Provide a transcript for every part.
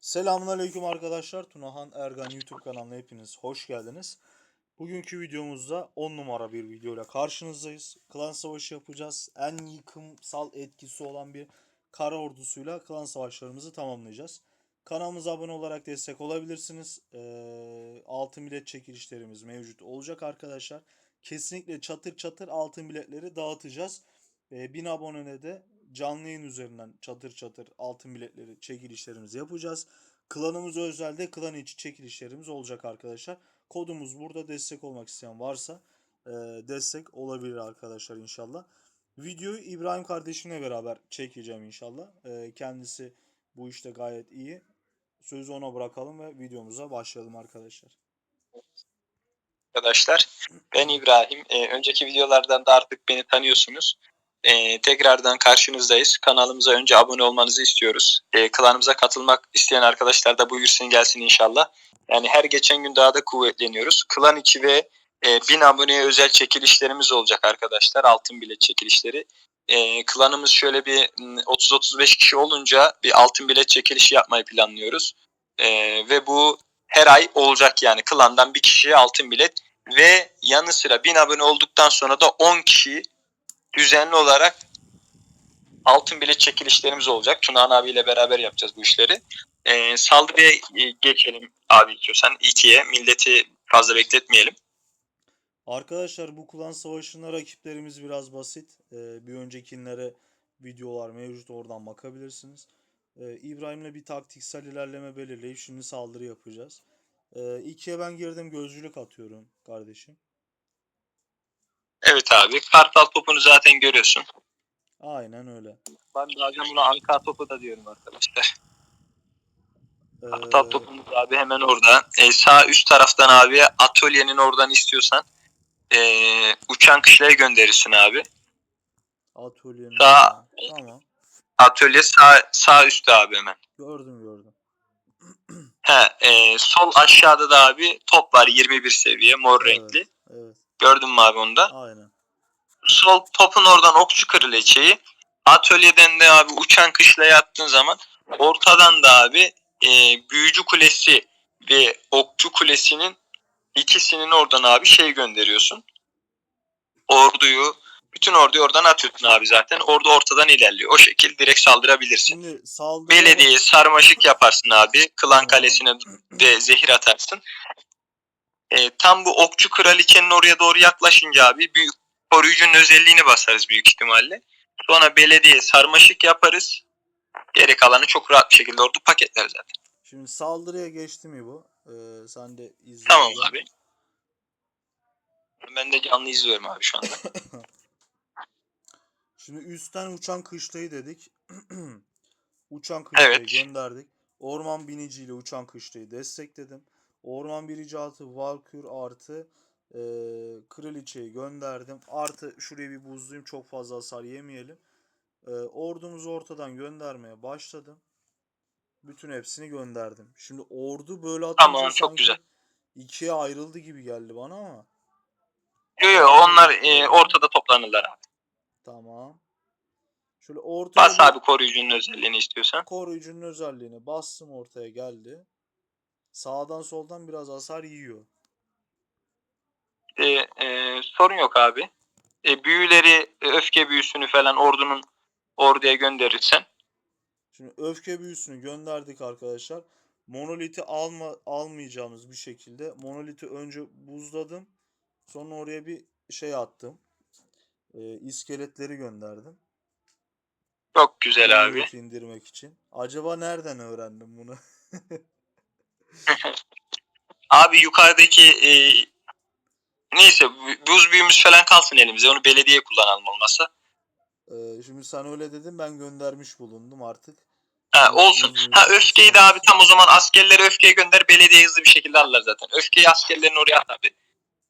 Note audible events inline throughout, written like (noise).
Selamünaleyküm arkadaşlar. Tunahan Ergan YouTube kanalına hepiniz hoş geldiniz. Bugünkü videomuzda 10 numara bir videoyla karşınızdayız. Klan savaşı yapacağız. En yıkımsal etkisi olan bir kara ordusuyla klan savaşlarımızı tamamlayacağız. Kanalımıza abone olarak destek olabilirsiniz. Ee, altın bilet çekilişlerimiz mevcut olacak arkadaşlar. Kesinlikle çatır çatır altın biletleri dağıtacağız. Ee, 1000 abonede de canlı yayın üzerinden çatır çatır altın biletleri çekilişlerimizi yapacağız. Klanımız özelde klan içi çekilişlerimiz olacak arkadaşlar. Kodumuz burada destek olmak isteyen varsa e, destek olabilir arkadaşlar inşallah. Videoyu İbrahim kardeşimle beraber çekeceğim inşallah. E, kendisi bu işte gayet iyi. Sözü ona bırakalım ve videomuza başlayalım arkadaşlar. arkadaşlar. Ben İbrahim. Ee, önceki videolardan da artık beni tanıyorsunuz. Ee, tekrardan karşınızdayız. Kanalımıza önce abone olmanızı istiyoruz. Ee, klanımıza katılmak isteyen arkadaşlar da buyursun gelsin inşallah. Yani her geçen gün daha da kuvvetleniyoruz. Klan içi ve e, 1000 aboneye özel çekilişlerimiz olacak arkadaşlar. Altın bilet çekilişleri. Ee, klanımız şöyle bir mm, 30-35 kişi olunca bir altın bilet çekilişi yapmayı planlıyoruz. Ee, ve bu her ay olacak yani. Klandan bir kişiye altın bilet ve yanı sıra 1000 abone olduktan sonra da 10 kişi düzenli olarak altın bilet çekilişlerimiz olacak. Tunahan abiyle beraber yapacağız bu işleri. Ee, saldırıya e, geçelim abi istiyorsan. İkiye milleti fazla bekletmeyelim. Arkadaşlar bu klan savaşında rakiplerimiz biraz basit. Ee, bir öncekilere videolar mevcut oradan bakabilirsiniz. Ee, İbrahim'le bir taktiksel ilerleme belirleyip şimdi saldırı yapacağız. Ee, ikiye ben girdim gözcülük atıyorum kardeşim. Evet abi. Kartal topunu zaten görüyorsun. Aynen öyle. Ben bazen buna Ankara topu da diyorum arkadaşlar. Ee, Kartal topumuz abi hemen orada. Ee, sağ üst taraftan abi atölyenin oradan istiyorsan ee, uçan kışlaya gönderirsin abi. atölyenin Sağ- Tamam. Atölye sağ, sağ üstte abi hemen. Gördüm gördüm. (clears throat) He, e, sol aşağıda da abi top var 21 seviye mor Evet. renkli. Evet. Gördün mü abi onu da? Aynen. Sol topun oradan okçu kırıleçeyi. Atölyeden de abi uçan kışlaya attığın zaman ortadan da abi e, büyücü kulesi ve okçu kulesinin ikisinin oradan abi şey gönderiyorsun. Orduyu bütün orduyu oradan atıyorsun abi zaten. Ordu ortadan ilerliyor. O şekil direkt saldırabilirsin. Şimdi saldırı Belediye sarmaşık yaparsın abi. Klan kalesine de zehir atarsın. E, tam bu okçu kraliçenin oraya doğru yaklaşınca abi büyük koruyucunun özelliğini basarız büyük ihtimalle. Sonra belediye sarmaşık yaparız. Geri kalanı çok rahat bir şekilde ordu paketler zaten. Şimdi saldırıya geçti mi bu? Ee, sen de izle. Tamam abi. Ben de canlı izliyorum abi şu anda. (laughs) Şimdi üstten uçan kışlayı dedik. (clears throat) uçan kışlayı Evet. gönderdik. Orman biniciyle uçan kışlayı destekledim. Orman binici altı Valkür artı e, Kraliçe'yi gönderdim. Artı şuraya bir buzlayayım çok fazla hasar yemeyelim. E, ordumuzu ortadan göndermeye başladım. Bütün hepsini gönderdim. Şimdi ordu böyle atınca Tamam, çok güzel. ikiye ayrıldı gibi geldi bana ama. Yo, yo, onlar e, ortada toplanırlar abi. Tamam. Şöyle ortaya Bas abi koruyucunun özelliğini istiyorsan. koruyucunun özelliğini bastım ortaya geldi. Sağdan soldan biraz hasar yiyor. E, e, sorun yok abi. E, büyüleri, e, öfke büyüsünü falan ordunun orduya gönderirsen Şimdi öfke büyüsünü gönderdik arkadaşlar. Monoliti alma almayacağımız bir şekilde monoliti önce buzladım. Sonra oraya bir şey attım. Ee, iskeletleri gönderdim. çok güzel abi. Monoliti indirmek için. Acaba nereden öğrendim bunu? (laughs) (laughs) Abi yukarıdaki e, neyse bu- buz büyümüz falan kalsın elimize. Onu belediye kullanalım olmazsa. Ee, şimdi sen öyle dedin ben göndermiş bulundum artık. Ha, olsun. Ha öfkeyi de abi tam o zaman askerleri öfkeye gönder. Belediye hızlı bir şekilde alırlar zaten. Öfkeyi askerlerin oraya at abi.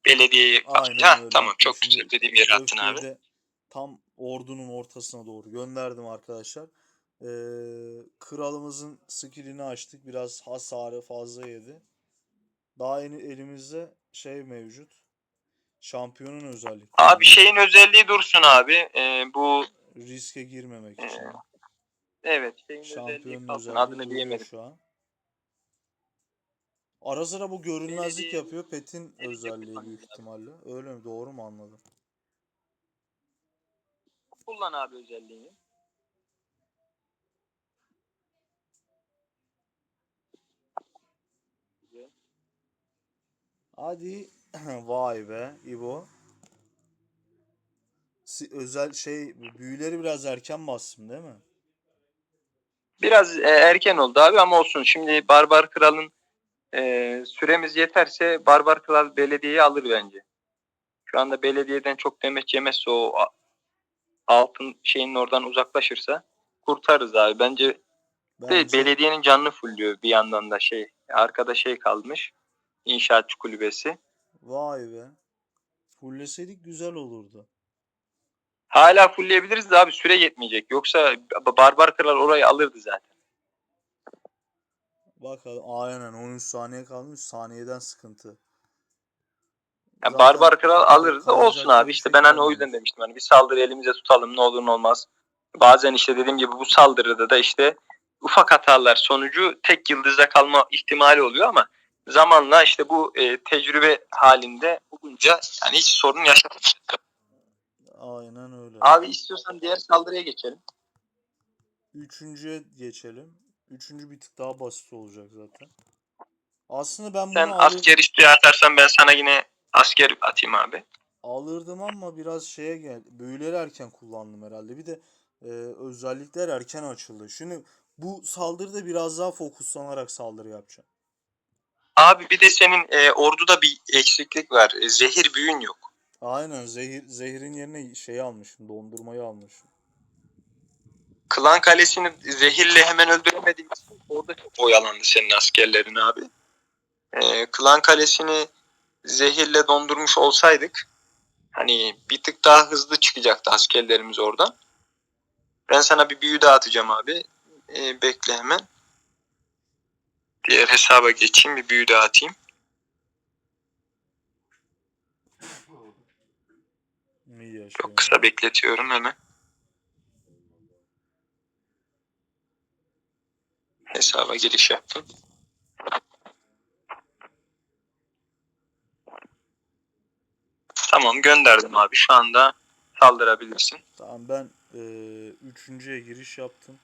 Belediyeyi Aynen Ha, öyle. tamam çok Şimdi güzel dediğim yere attın abi. de tam ordunun ortasına doğru gönderdim arkadaşlar. Ee, kralımızın skillini açtık. Biraz hasarı fazla yedi. Daha yeni elimizde şey mevcut. Şampiyonun özellikleri. Abi şeyin özelliği dursun abi. E, bu riske girmemek Ee, için. evet şeyin özelliği kalsın. özelliği Adını diyemedim. şu an. Ara sıra bu görünmezlik yapıyor. Pet'in özelliği büyük ihtimalle. Öyle mi? Doğru mu anladım? Kullan abi özelliğini. Hadi. (clears throat) Vay be İbo. Özel şey büyüleri biraz erken bastım değil mi? Biraz e, erken oldu abi ama olsun. Şimdi Barbar Kral'ın e, süremiz yeterse Barbar Kral belediyeyi alır bence. Şu anda belediyeden çok demeç yemezse o altın şeyin oradan uzaklaşırsa kurtarırız abi. Bence Bence belediyenin canını fulluyor bir yandan da şey. Arkada şey kalmış. İnşaatçı kulübesi. Vay be. Fulleseydik güzel olurdu. Hala fullleyebiliriz de abi süre yetmeyecek. Yoksa Barbar Kral orayı alırdı zaten. Bakalım aynen 13 saniye kalmış. Saniyeden sıkıntı. Yani Zaten Barbar Kral alırız da olsun abi. İşte şey ben hani o yüzden demiştim. Hani bir saldırı elimize tutalım ne olur ne olmaz. Bazen işte dediğim gibi bu saldırıda da işte ufak hatalar sonucu tek yıldızda kalma ihtimali oluyor ama zamanla işte bu e, tecrübe halinde olunca yani hiç sorun yaşatmıyor. Aynen öyle. Abi istiyorsan diğer saldırıya geçelim. Üçüncüye geçelim. Üçüncü bir tık daha basit olacak zaten. Aslında ben bunu Sen alır- asker istiyor atarsan ben sana yine asker atayım abi. alırdım ama biraz şeye gel. Büyüleri erken kullandım herhalde. Bir de e, özellikler erken açıldı. Şimdi bu saldırıda biraz daha fokuslanarak saldırı yapacağım. Abi bir de senin e, orduda bir eksiklik var. E, zehir büyün yok. Aynen zehir zehirin yerine şeyi almışım. Dondurmayı almışım. Klan Kalesi'ni zehirle hemen öldüremediğimiz için orada çok oyalandı senin askerlerin abi. Ee, Klan Kalesi'ni zehirle dondurmuş olsaydık hani bir tık daha hızlı çıkacaktı askerlerimiz oradan. Ben sana bir büyü daha atacağım abi. Ee, bekle hemen. Diğer hesaba geçeyim bir büyü daha atayım. Çok kısa bekletiyorum hemen. Hesaba giriş yaptım. Tamam gönderdim abi. Şu anda saldırabilirsin. Tamam ben e, üçüncüye giriş yaptım.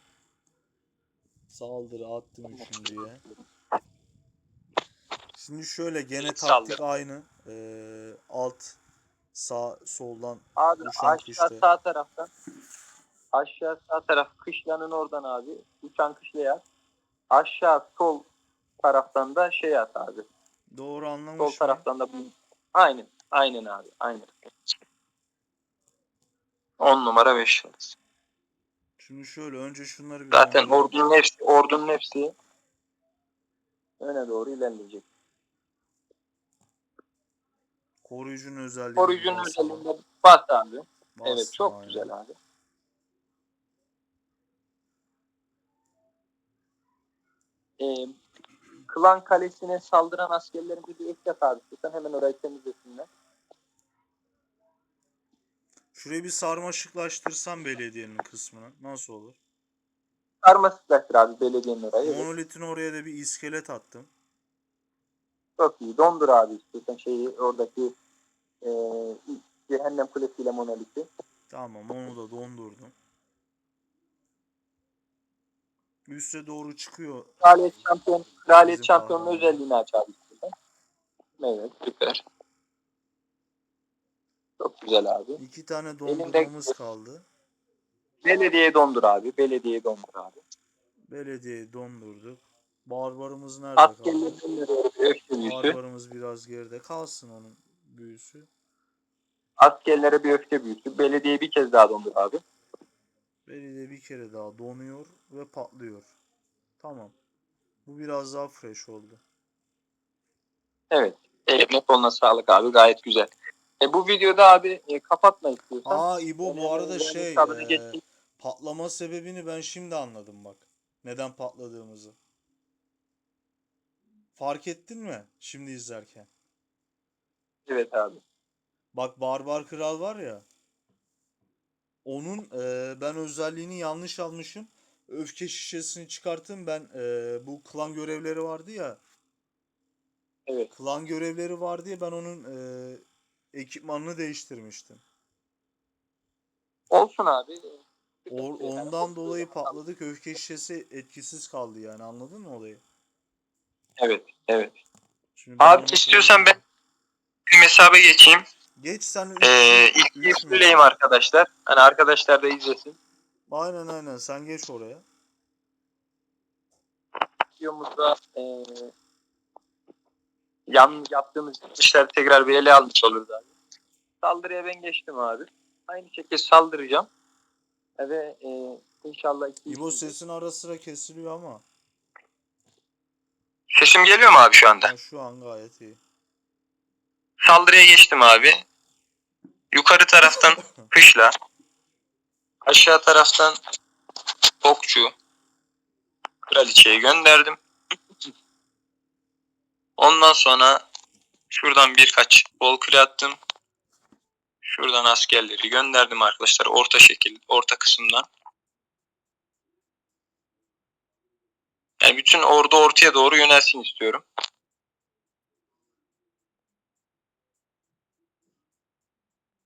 Saldırı attım üçüncüye. Şimdi şöyle gene Evet, taktik saldır. aynı. E, alt sağ soldan Abi Uçan aşağı kışla. sağ taraftan aşağı sağ taraf kışlanın oradan abi. Uçan kışlaya at. Aşağı sol taraftan da şey at abi. doğru anlamış Sol mıyım? taraftan da bu. Aynen. Aynen abi. Aynen. 10 numara 5 Şimdi şöyle önce şunları bir Zaten dondurayım. ordunun hepsi, ordunun hepsi öne doğru ilerleyecek. Koruyucunun özelliği Koruyucunun basalım. özelliğinde bas abi. evet Bastım çok aynen. güzel abi. Ee, Klan Kalesi'ne saldıran askerlerimizi bir ek yap abi. Sen hemen orayı temizlesinler. Şurayı bir sarmaşıklaştırsam belediyenin kısmını nasıl olur? Sarmasıklaştır abi belediyenin orayı. Evet, Monolitin oraya da bir iskelet attım. çok iyi. Dondur abi istiyorsan şeyi oradaki e, cehennem kulesiyle monoliti. Tamam onu da dondurdum. Üste doğru çıkıyor. Kraliyet şampiyon, kraliyet şampiyonun özelliğini aç abi. Evet süper. Çok güzel abi. İki tane dondurmamız kaldı. Belediye dondur abi. Belediye dondur abi. Belediyeyi dondurduk. Barbarımız nerede kaldı? Askerlerin büyüsü. Barbarımız biraz geride. Kalsın onun büyüsü. Askerlere bir öfke büyüsü. Belediye bir kez daha dondur abi. Belediye bir kere daha donuyor ve patlıyor. Tamam. Bu biraz daha fresh oldu. Evet. Eline koluna sağlık abi. Gayet güzel. E, bu videoda abi e, kapatma istiyorsan. Aa İbo bu arada şey e, patlama sebebini ben şimdi anladım bak. Neden patladığımızı. Fark ettin mi şimdi izlerken? Evet abi. Bak Barbar Kral var ya. Onun e, ben özelliğini yanlış almışım. Öfke şişesini çıkarttım ben e, bu klan görevleri vardı ya. Evet. Klan görevleri var diye ben onun e, ekipmanını değiştirmiştim. Olsun abi. O- ondan dolayı patladık. Öfke şişesi etkisiz kaldı yani. Anladın mı olayı? Evet, evet. Şimdi ben Abi onu istiyorsan koyayım. Bir hesaba geçeyim. Geç sen üç, Ee, ilk mü? söyleyeyim arkadaşlar. Hani arkadaşlar da izlesin. Aynen aynen sen geç oraya. Videomuzda eee yan yaptığımız işler tekrar bir ele almış oluruz abi. Saldırıya ben geçtim abi. Aynı şekilde saldıracağım. Ve eee inşallah İbo sesin ara sıra kesiliyor ama. Sesim geliyor mu abi şu anda? Ha, şu an gayet iyi. Saldırıya geçtim abi. Yukarı taraftan kışla. Aşağı taraftan okçu. Kraliçeyi gönderdim. Ondan sonra şuradan birkaç bol kule attım. Şuradan askerleri gönderdim arkadaşlar. Orta şekil, orta kısımdan. Yani bütün ordu ortaya doğru yönelsin istiyorum.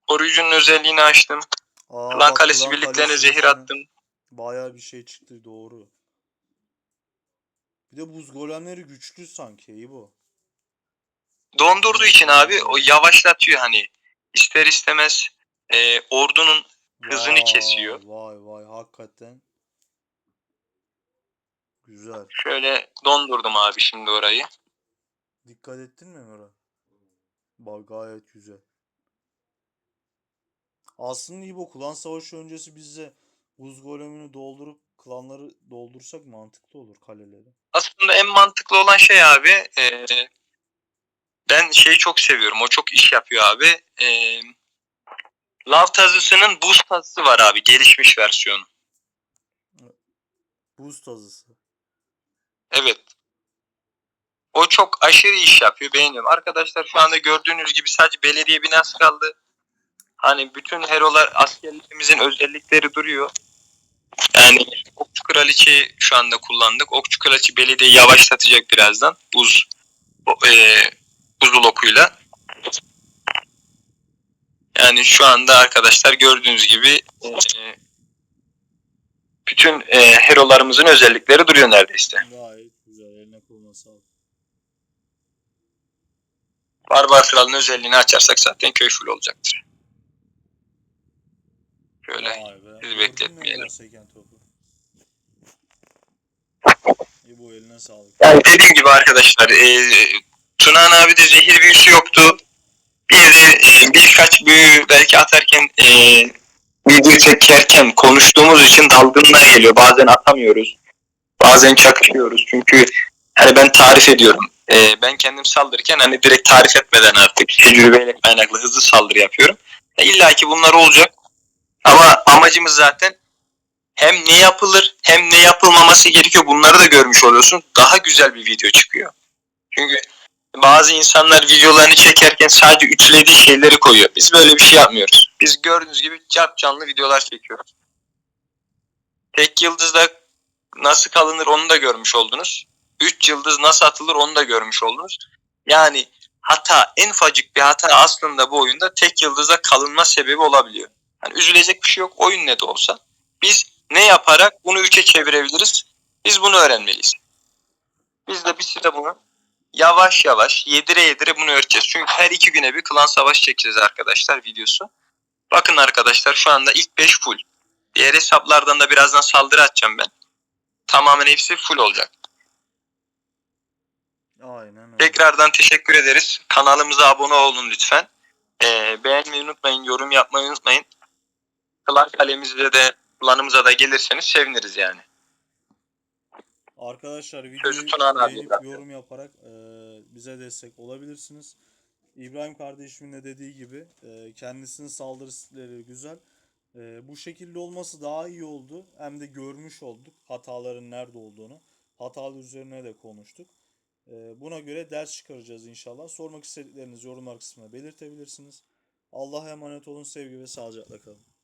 Koruyucunun özelliğini açtım. Aa, bak, Kalesi Klan birliklerine Kalesi zehir attım. Bayağı bir şey çıktı doğru. Bir de buz golemleri güçlü sanki İbo. Dondurduğu için abi o yavaşlatıyor hani. İster istemez e, ordunun Hızını Vay, kesiyor. Vay vay hakikaten. Güzel. şöyle dondurdum abi şimdi orayı. Dikkat ettin mi Emre? Bak gayet güzel. Aslında İbo klan savaşı öncesi bize buz golemini doldurup klanları doldursak mantıklı olur kaleleri. Aslında en mantıklı olan şey abi e, ben şeyi çok seviyorum. O çok iş yapıyor abi. E, Lav tazısının buz tazısı var abi. Gelişmiş versiyonu. Buz tazısı. Evet. O çok aşırı iş yapıyor. Beğeniyorum. Arkadaşlar şu anda gördüğünüz gibi sadece belediye binası kaldı. Hani bütün herolar askerlerimizin özellikleri duruyor. Yani Okçu Kraliçe'yi şu anda kullandık. Okçu Kraliçe belediye yavaşlatacak birazdan. Buz e, buzul okuyla. Yani şu anda arkadaşlar gördüğünüz gibi e, bütün e, herolarımızın özellikleri duruyor neredeyse. Gayet güzel. Eline koluna sağlık. Barbar Kral'ın özelliğini açarsak zaten köy full olacaktır. Şöyle. Mü bekletmeyelim. Emre seken topu? İbo eline sağlık. Yani dediğim gibi arkadaşlar e, Tunan abi de zehir büyüsü yoktu. Bir de e, birkaç büyü belki atarken e, video çekerken konuştuğumuz için dalgınlığa geliyor. Bazen atamıyoruz. Bazen çakışıyoruz. Çünkü hani ben tarif ediyorum. E, ben kendim saldırırken hani direkt tarif etmeden artık tecrübeyle kaynaklı hızlı saldırı yapıyorum. E, İlla ki bunlar olacak. Ama amacımız zaten hem ne yapılır hem ne yapılmaması gerekiyor bunları da görmüş oluyorsun. Daha güzel bir video çıkıyor. Çünkü bazı insanlar videolarını çekerken sadece ütülediği şeyleri koyuyor. Biz böyle bir şey yapmıyoruz. Biz gördüğünüz gibi cap canlı videolar çekiyoruz. Tek yıldızda nasıl kalınır onu da görmüş oldunuz. 3 yıldız nasıl atılır onu da görmüş oldunuz. Yani hata en ufacık bir hata aslında bu oyunda tek yıldızda kalınma sebebi olabiliyor. Yani üzülecek bir şey yok oyun ne de olsa. Biz ne yaparak bunu 3'e çevirebiliriz? Biz bunu öğrenmeliyiz. Biz de biz de bunu yavaş yavaş yedire yedire bunu öğreteceğiz. Çünkü her iki güne bir klan savaş çekeceğiz arkadaşlar videosu. Bakın arkadaşlar şu anda ilk 5 full. Diğer hesaplardan da birazdan saldırı atacağım ben. Tamamen hepsi full olacak. Aynen öyle. Tekrardan teşekkür ederiz. Kanalımıza abone olun lütfen. Ee, beğenmeyi unutmayın, yorum yapmayı unutmayın. Klan kalemize de, klanımıza da gelirseniz seviniriz yani. Arkadaşlar Sözü videoyu Tunahan abiye beğenip bırakıyorum. yorum yaparak e, bize destek olabilirsiniz. İbrahim kardeşimin de dediği gibi e, kendisinin saldırı stilleri güzel. E, bu şekilde olması daha iyi oldu. Hem de görmüş olduk hataların nerede olduğunu. Hatalar üzerine de konuştuk. E, buna göre ders çıkaracağız inşallah. Sormak istediklerinizi yorumlar kısmına belirtebilirsiniz. Allah'a emanet olun. Sevgi ve sağlıcakla kalın.